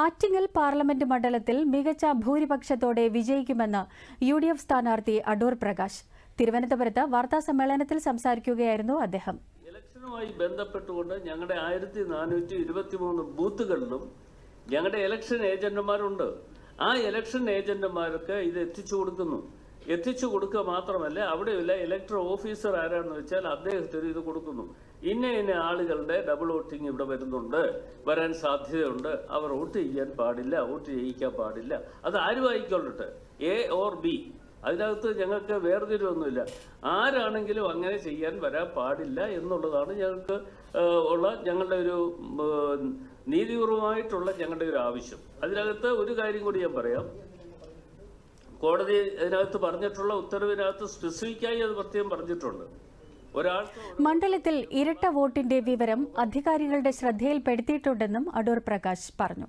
Attingal parliament മണ്ഡലത്തിൽ മികച്ച ഭൂരിപക്ഷത്തോടെ വിജയിക്കുമെന്ന് യു ഡി എഫ് സ്ഥാനാർത്ഥി അടൂർ പ്രകാശ്. തിരുവനന്തപുരത്ത് വാർത്താ സമ്മേളനത്തിൽ സംസാരിക്കുകയായിരുന്നു അദ്ദേഹം. ഇലക്ഷനുമായി ബന്ധപ്പെട്ടുകൊണ്ട് ഞങ്ങളുടെ ആയിരത്തി നാനൂറ്റി ഇരുപത്തി മൂന്ന് ബൂത്തുകളിലും ഞങ്ങളുടെ ഇലക്ഷൻ ഏജന്റുമാരുണ്ട്. ആ ഇലക്ഷൻ ഏജന്റുമാർക്ക് ഇത് എത്തിച്ചു കൊടുക്കുന്നു. എത്തിച്ചു കൊടുക്കുക മാത്രമല്ല അവിടെയുള്ള ഇലക്ട്രൽ ഓഫീസർ ആരാണെന്ന് വെച്ചാൽ അദ്ദേഹത്തിന് ഇത് കൊടുക്കുന്നു. ഇന്ന ഇന്ന ആളുകളുടെ ഡബിൾ വോട്ടിംഗ് ഇവിടെ വരുന്നുണ്ട്. വരാൻ സാധ്യതയുണ്ട്. അവർ വോട്ട് ചെയ്യാൻ പാടില്ല വോട്ട് ചെയ്യിക്കാൻ പാടില്ല. അത് ആരും ആയിക്കൊള്ളട്ടെ എ ഓർ ബി അതിനകത്ത് ഞങ്ങൾക്ക് വേർതിരിവൊന്നുമില്ല. ആരാണെങ്കിലും അങ്ങനെ ചെയ്യാൻ വരാൻ പാടില്ല എന്നുള്ളതാണ് ഞങ്ങൾക്ക് ഉള്ള ഞങ്ങളുടെ ഒരു നീതിപൂർവമായിട്ടുള്ള ഞങ്ങളുടെ ഒരു ആവശ്യം. അതിനകത്ത് ഒരു കാര്യം കൂടി ഞാൻ പറയാം. കോടതി ഇതിനകത്ത് പറഞ്ഞിട്ടുള്ള ഉത്തരവിനകത്ത് സ്പെസിഫിക്കായി അത് പ്രത്യേകം പറഞ്ഞിട്ടുണ്ട്. മണ്ഡലത്തിൽ ഇരട്ട വോട്ടിന്റെ വിവരം അധികാരികളുടെ ശ്രദ്ധയിൽപ്പെടുത്തിയിട്ടുണ്ടെന്നും അടൂർ പ്രകാശ് പറഞ്ഞു.